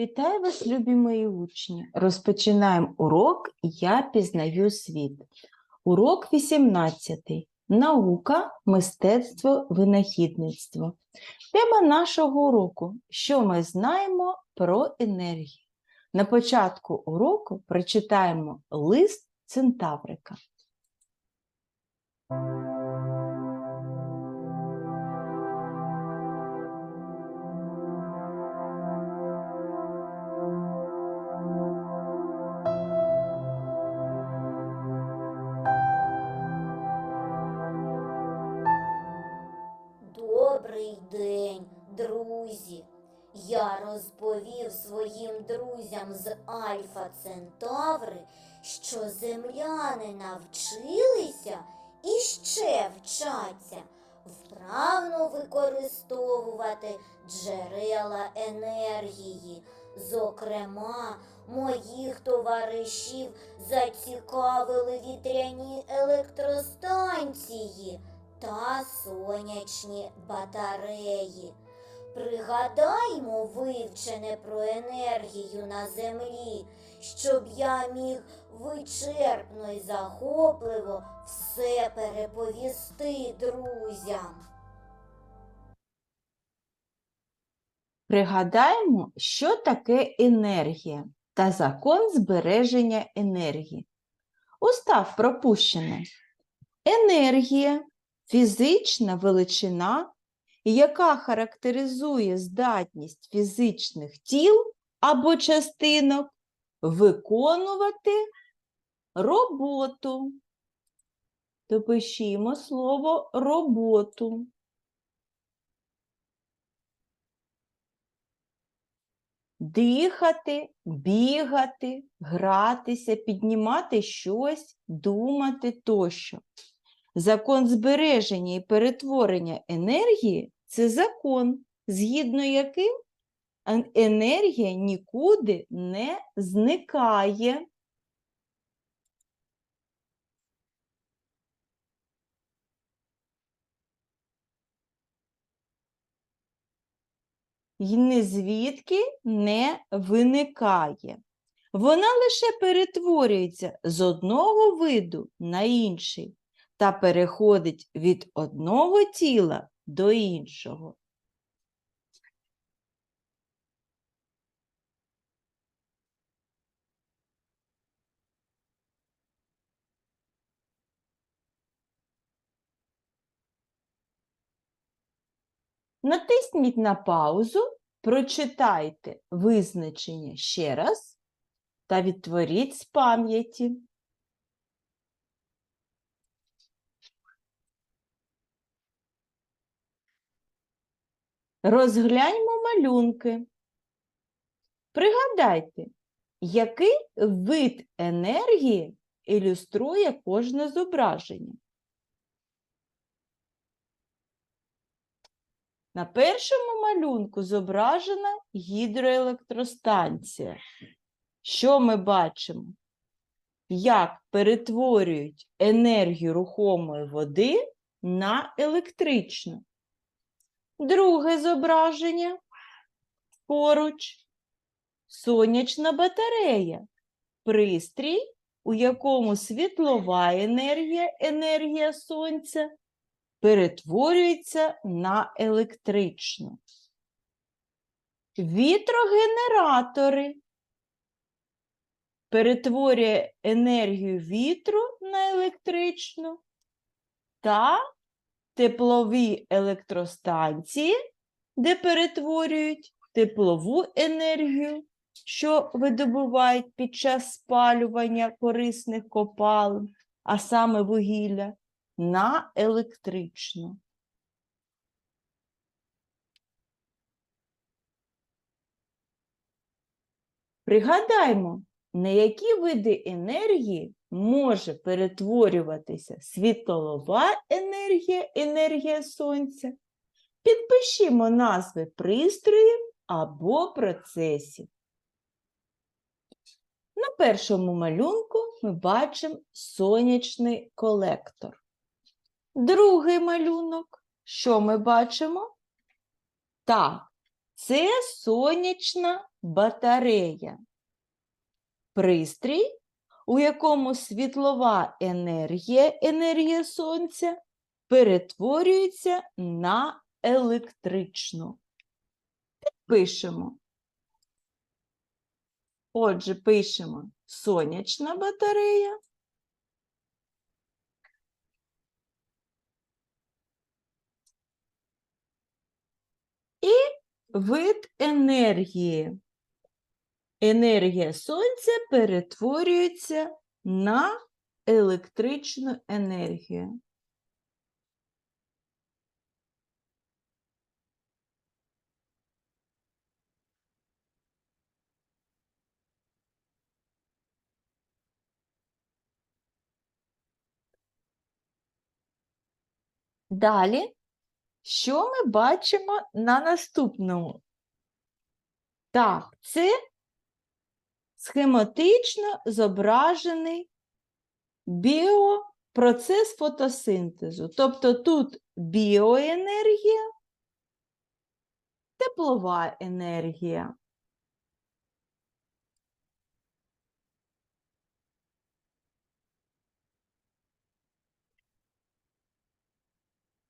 Вітаю вас, любі мої учні. Розпочинаємо урок Я пізнаю світ. Урок 18. Наука, мистецтво, винахідництво. Тема нашого уроку Що ми знаємо про енергію. На початку уроку прочитаємо лист Центаврика. Розповів своїм друзям з Альфа Центаври, що земляни навчилися і ще вчаться вправно використовувати джерела енергії. Зокрема, моїх товаришів зацікавили вітряні електростанції та сонячні батареї. Пригадаймо вивчене про енергію на землі, щоб я міг вичерпно й захопливо все переповісти друзям. Пригадаємо, що таке енергія та закон збереження енергії. Устав пропущене. Енергія фізична величина, яка характеризує здатність фізичних тіл або частинок виконувати роботу. Допишімо слово роботу. Дихати, бігати, гратися, піднімати щось, думати тощо. Закон збереження і перетворення енергії це закон, згідно яким енергія нікуди не зникає. й ні звідки не виникає. Вона лише перетворюється з одного виду на інший та переходить від одного тіла до іншого. Натисніть на паузу, прочитайте визначення ще раз та відтворіть з пам'яті. Розгляньмо малюнки. Пригадайте, який вид енергії ілюструє кожне зображення. На першому малюнку зображена гідроелектростанція. Що ми бачимо? Як перетворюють енергію рухомої води на електричну. Друге зображення поруч сонячна батарея. Пристрій, у якому світлова енергія, енергія сонця, перетворюється на електричну. Вітрогенератори перетворює енергію вітру на електричну та теплові електростанції, де перетворюють теплову енергію, що видобувають під час спалювання корисних копалин, а саме вугілля, на електричну. Пригадаймо, на які види енергії може перетворюватися світлова енергія, енергія сонця. Підпишімо назви пристроїв або процесів. На першому малюнку ми бачимо сонячний колектор. Другий малюнок. Що ми бачимо? Так, це сонячна батарея. Пристрій, у якому світлова енергія, енергія сонця, перетворюється на електричну. Пишемо. Отже, пишемо сонячна батарея. І вид енергії. Енергія сонця перетворюється на електричну енергію. Далі, що ми бачимо на наступному? Так, це схематично зображений біопроцес фотосинтезу. Тобто тут біоенергія, теплова енергія.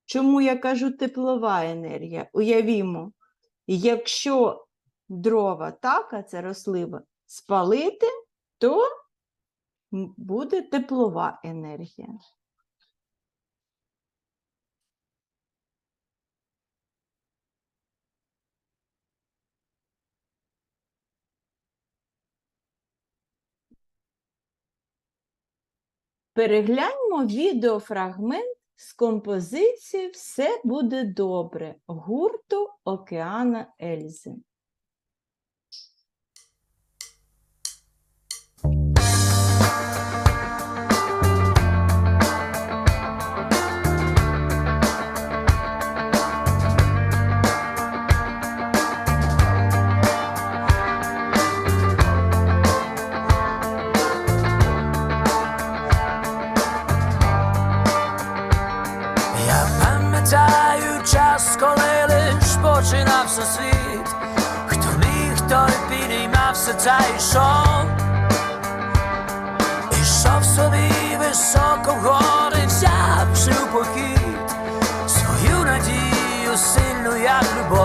Чому я кажу теплова енергія? Уявімо, якщо дрова, так, а це рослина, спалити, то буде теплова енергія. Перегляньмо відеофрагмент з композиції Все буде добре гурту Океана Ельзи. Починався світ, хто міг, той підіймався та йшов, ішов собі високо вгори, взявши у похід свою надію сильну, як любов,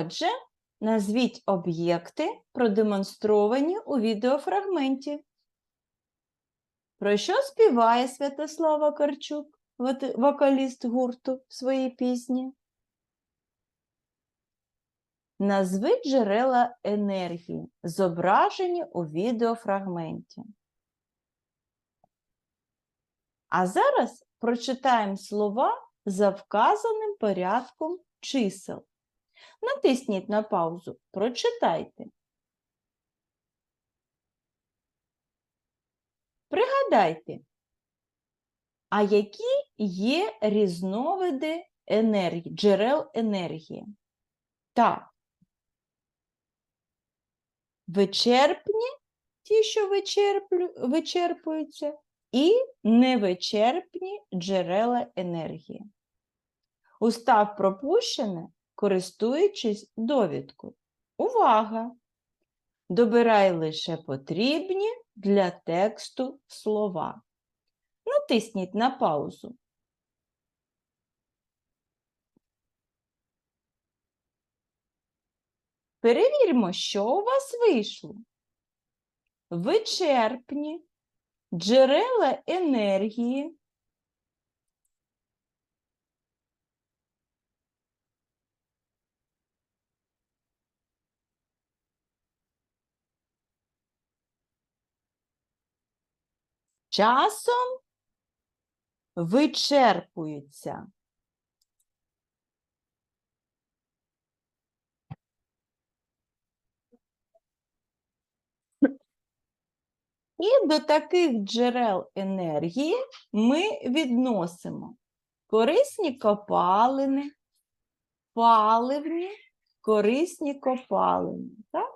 Отже, назвіть об'єкти, продемонстровані у відеофрагменті. Про що співає Святослава Карчук, вокаліст гурту в своїй пісні? Назви джерела енергії, зображені у відеофрагменті. А зараз прочитаємо слова за вказаним порядком чисел. Натисніть на паузу, прочитайте. Пригадайте, а які є різновиди енергії, джерел енергії? Так. Вичерпні, ті, що вичерпуються, і невичерпні джерела енергії. Устав пропущене, користуючись довідкою. Увага! Добирай лише потрібні для тексту слова. Натисніть на паузу. Перевіримо, що у вас вийшло. Вичерпні джерела енергії часом вичерпуються. І до таких джерел енергії ми відносимо корисні копалини, паливні, корисні копалини. Так?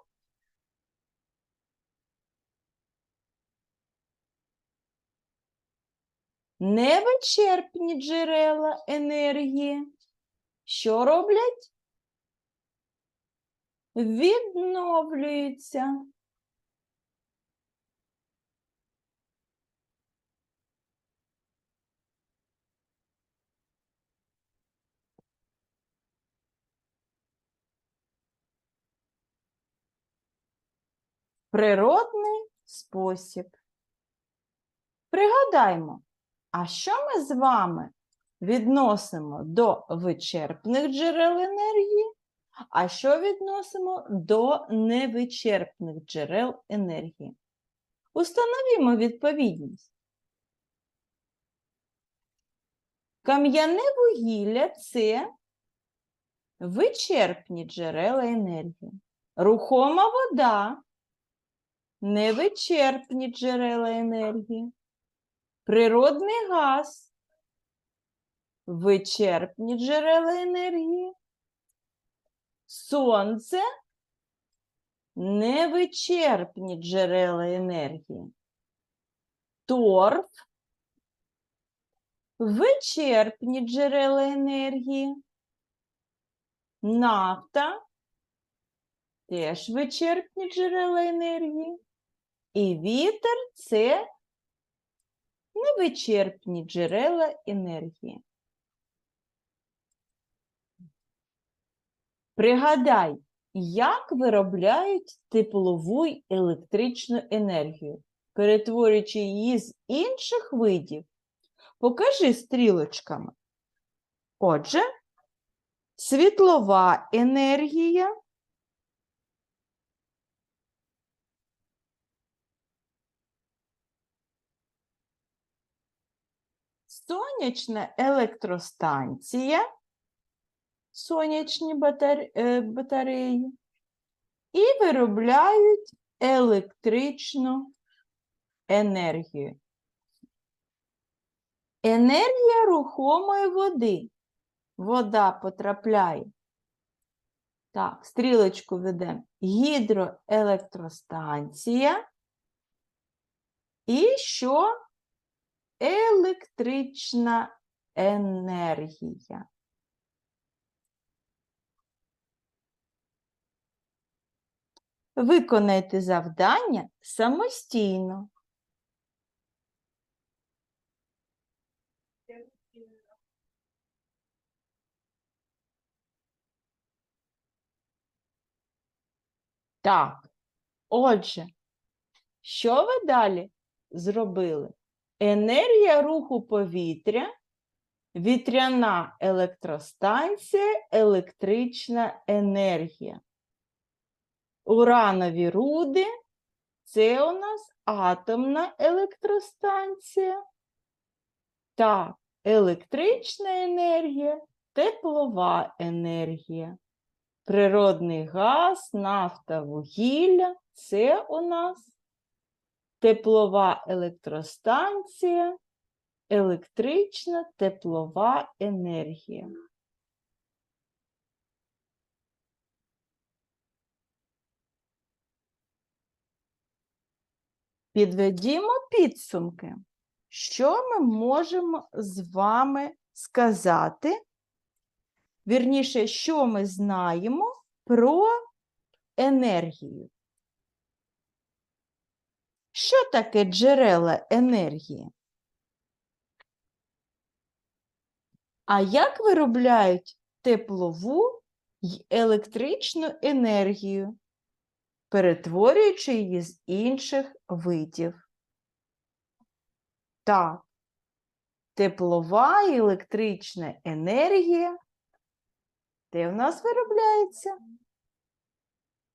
Невичерпні джерела енергії. Що роблять? Відновлюються. Природний спосіб. Пригадаймо, а що ми з вами відносимо до вичерпних джерел енергії, а що відносимо до невичерпних джерел енергії? Установімо відповідність. Кам'яне вугілля це вичерпні джерела енергії. Рухома вода невичерпні джерела енергії. Природний газ вичерпні джерела енергії. Сонце невичерпні джерела енергії. Торф вичерпні джерела енергії. Нафта теж вичерпні джерела енергії. І вітер це невичерпні джерела енергії. Пригадай, як виробляють теплову електричну енергію, перетворюючи її з інших видів. Покажи стрілочками. Отже, світлова енергія сонячна електростанція, сонячні е, батареї, і виробляють електричну енергію. Енергія рухомої води. Вода потрапляє. Так, стрілочку ведемо. Гідроелектростанція. І що? Електрична енергія. Виконайте завдання самостійно. Так, отже, що ви далі зробили? Енергія руху повітря, вітряна електростанція, електрична енергія. Уранові руди це у нас атомна електростанція. Так, електрична енергія, теплова енергія. Природний газ, нафта, вугілля це у нас теплова електростанція, електрична теплова енергія. Підведімо підсумки. Що ми можемо з вами сказати? Вірніше, що ми знаємо про енергію? Що таке джерела енергії? А як виробляють теплову й електричну енергію, перетворюючи її з інших видів? Так, теплова і електрична енергія де в нас виробляється?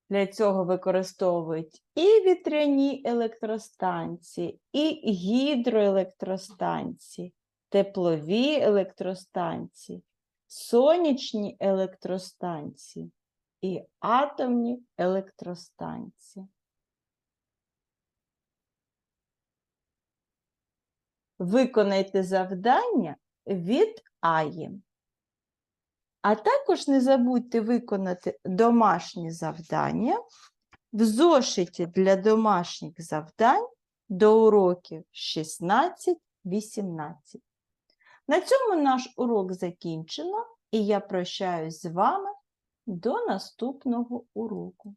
Для цього використовують і вітряні електростанції, і гідроелектростанції, теплові електростанції, сонячні електростанції і атомні електростанції. виконайте завдання від Аї. А також не забудьте виконати домашні завдання в зошиті для домашніх завдань до уроків 16-18. На цьому наш урок закінчено, і я прощаюсь з вами до наступного уроку.